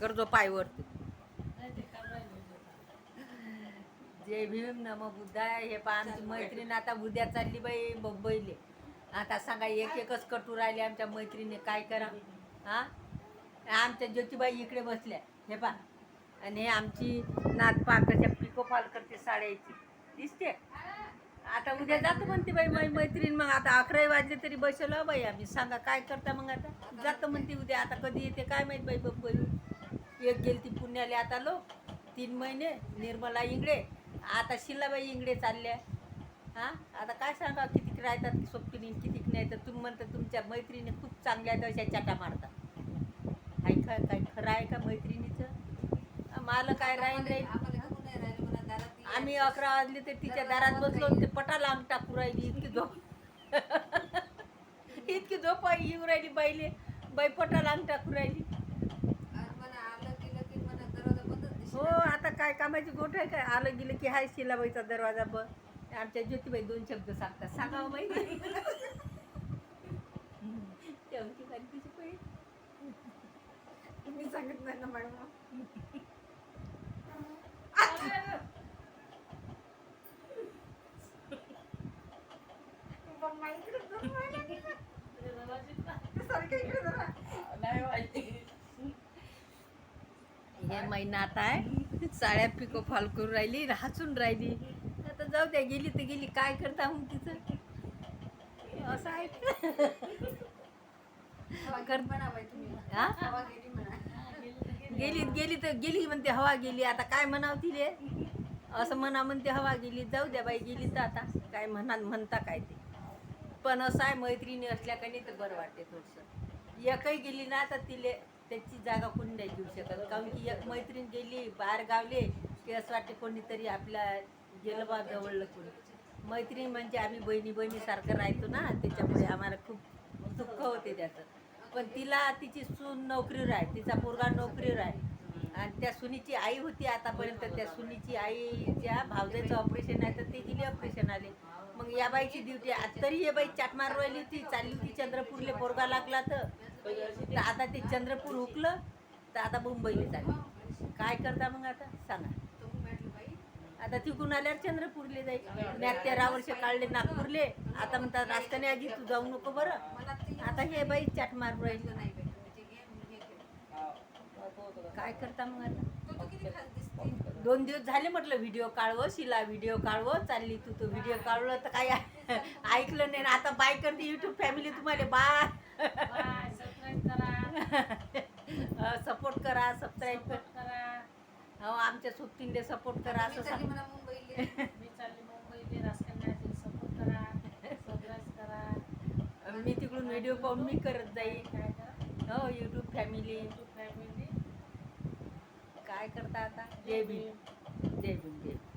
करतो पाय वरती जय भीम नम बुद्धाय हे पहा आमची मैत्रीण आता उद्या चालली बाई मुंबईले आता सांगा एक एकच कटू राहिले आमच्या मैत्रिणी काय करा? हा? आमच्या ज्योतिबाई इकडे बसल्या. हे पा आणि हे आमची नात पा कशा पिको फाल करते साड्याची दिसते? आता उद्या जातो म्हणते बाई माझी मैत्रीण. मग आता अकरा वाजले तरी बसलो बाई आम्ही. सांगा काय करता मग आता? जातो म्हणते उद्या. आता कधी येते काय माहीत बाई मुंबई एक गेली ती पुण्याला आता लोक तीन महिने निर्मला इंगडे आता शिलाबाई इंगडे चालल्या. हां? आता काय सांगा कितीक राहतात की सोपकिनी कितीक नाही तर तुम्ही म्हणता तुमच्या मैत्रिणी खूप चांगल्या दशा चाटा मारतात. आहे का काय खरं आहे का मैत्रिणीचं? मला काय राहील राहील आम्ही अकरा वाजले तर तिच्या दारात बसलो ते पटाला अंग टाकू राहिली इतकी झोप. इतकी झोप येऊ राहिली बाईले. बाई पटाला अंग टाकू राहिली हो आता काय कामाची गोठ आहे काय? आलं गेलं की हाय शिलाबाईचा दरवाजा बंद. आमच्या ज्योतिबाई दोन शब्द सांगतात. सांगा बाई. तेवढी. मी सांगत नाही ना मॅडम. हे महिना आता आहे. साड्या पिको फॉल करून राहिली हसून राहिली. आता जाऊ द्या गेली तर गेली. काय करता मग तिचं असं आहे. हा? गेली गेली तर गेली म्हणते हवा गेली. आता काय म्हणावं तिले असं म्हणा म्हणते हवा गेली. जाऊ द्या बाई गेली तर आता. काय म्हणा म्हणता काय ते? पण असं आहे मैत्रिणी असल्या का नाही तर बरं वाटते थोडंसं. एकही गेली ना तर तिले त्याची जागा कोणी नाही घेऊ शकत. कारण की एक मैत्रीण गेली बाहेर गावले की असं वाटते कोणीतरी आपल्या गेलं बा जवळलं कोणी. मैत्रीण म्हणजे आम्ही बहिणी बहिणीसारखं राहतो ना त्याच्यामुळे आम्हाला खूप दुःख होते त्याचं. पण तिला तिची सून नोकरीवर आहे तिचा पोरगा नोकरीवर आहे. आणि त्या सुनीची आई होती आतापर्यंत त्या सुनीची आईच्या भावजाचं ऑपरेशन आहे तर ते गेली ऑपरेशन आले. मग या बाईची ड्युटी तरी हे बाई चाट मारवायली राहिली होती चालली होती चंद्रपूरले पोरगा लागला तर. तर आता ते चंद्रपूर हुकलं तर आता मुंबईला चालली. काय करता मग आता? सांगा. आता तिकून आल्यावर चंद्रपूरले जाईल. मी तेरा वर्ष काढले नागपूरले. आता म्हणतात रास्त्याने आधी तू जाऊ नको बरं. आता हे बाई चाट मारू राहील. नाही काय करता मग आता? दोन दिवस झाले म्हटलं व्हिडिओ काढव शिला व्हिडिओ काढवं चालली तू तो व्हिडिओ काढलं तर काय ऐकलं नाही. ना आता बाय करते युट्यूब फॅमिली तुम्हाला. बाय. करा सबस्क्राईब करा. हो आमच्या सोबतींले सपोर्ट करा मी असं चालली सांग. म्हणा मुंबईला. मी तिकडून व्हिडिओ पाहून मी करत जाईल हो युट्यूब फॅमिली काय करता आता? जय भीम. जय भीम जय भीम.